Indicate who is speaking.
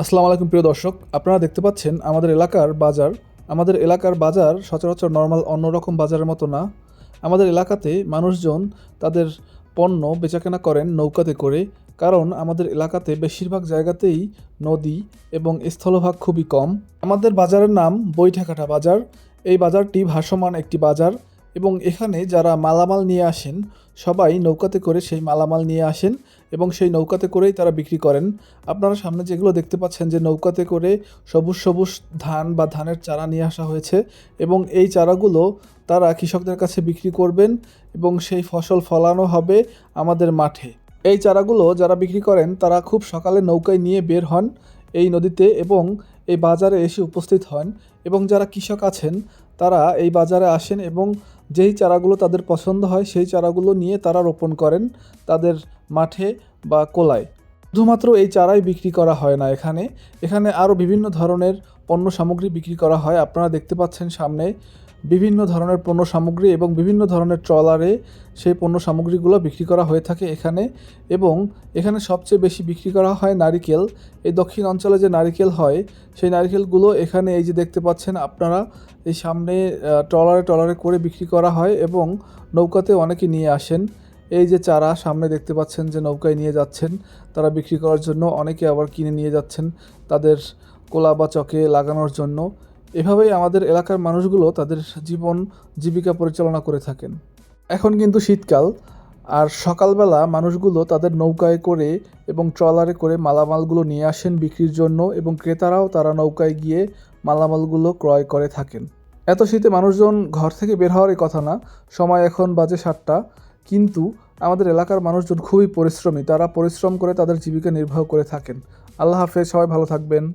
Speaker 1: আসসালামু আলাইকুম, প্রিয় দর্শক। আপনারা দেখতে পাচ্ছেন আমাদের এলাকার বাজার। আমাদের এলাকার বাজার সচরাচর নর্মাল, অন্যরকম বাজারের মতো না। আমাদের এলাকাতে মানুষজন তাদের পণ্য বেচাকেনা করেন নৌকাতে করে, কারণ আমাদের এলাকাতে বেশিরভাগ জায়গাতেই নদী এবং স্থলভাগ খুবই কম। আমাদের বাজারের নাম বৈঠাকাটা বাজার। এই বাজারটি ভাসমান একটি বাজার। এবং এখানে যারা মালামাল নিয়ে আসেন, সবাই নৌকাতে করে সেই মালামাল নিয়ে আসেন এবং সেই নৌকাতে করেই তারা বিক্রি করেন। আপনারা সামনে যেগুলো দেখতে পাচ্ছেন যে নৌকাতে করে সবুজ সবুজ ধান বা ধানের চারা নিয়ে আসা হয়েছে এবং এই চারাগুলো তারা কৃষকদের কাছে বিক্রি করবেন এবং সেই ফসল ফলানো হবে আমাদের মাঠে। এই চারাগুলো যারা বিক্রি করেন, তারা খুব সকালে নৌকায় নিয়ে বের হন এই নদীতে এবং এই বাজারে এসে উপস্থিত হন এবং যারা কৃষক আছেন, তারা এই বাজারে আসেন এবং যেই চারাগুলো তাদের পছন্দ হয়, সেই চারাগুলো নিয়ে তারা রোপণ করেন তাদের মাঠে বা কোলায়। শুধুমাত্র এই চারাই বিক্রি করা হয় না এখানে। এখানে আরও বিভিন্ন ধরনের পণ্য সামগ্রী বিক্রি করা হয়। আপনারা দেখতে পাচ্ছেন সামনে বিভিন্ন ধরনের পণ্য সামগ্রী এবং বিভিন্ন ধরনের ট্রলারে সেই পণ্য সামগ্রীগুলো বিক্রি করা হয়ে থাকে এখানে এবং এখানে সবচেয়ে বেশি বিক্রি করা হয় নারিকেল। এই দক্ষিণ অঞ্চলে যে নারিকেল হয়, সেই নারিকেলগুলো এখানে এই যে দেখতে পাচ্ছেন আপনারা, এই সামনে ট্রলারে ট্রলারে করে বিক্রি করা হয় এবং নৌকাতে অনেকে নিয়ে আসেন। এই যে চারা, সামনে দেখতে পাচ্ছেন যে নৌকায় নিয়ে যাচ্ছেন। তারা বিক্রি করার জন্য অনেকে আবার কিনে নিয়ে যাচ্ছেন তাদের কোলা বা চকে লাগানোর জন্য। এভাবেই আমাদের এলাকার মানুষগুলো তাদের জীবন জীবিকা পরিচালনা করে থাকেন। এখন কিন্তু শীতকাল, আর সকালবেলা মানুষগুলো তাদের নৌকায় করে এবং ট্রলারে করে মালামালগুলো নিয়ে আসেন বিক্রির জন্য এবং ক্রেতারাও তারা নৌকায় গিয়ে মালামালগুলো ক্রয় করে থাকেন। এত শীতে মানুষজন ঘর থেকে বের হওয়ারই কথা না। সময় এখন বাজে সাতটা। কিন্তু আমাদের এলাকার মানুষজন খুবই পরিশ্রমী। তারা পরিশ্রম করে তাদের জীবিকা নির্বাহ করে থাকেন। আল্লাহ হাফেজ, সবাই ভালো থাকবেন।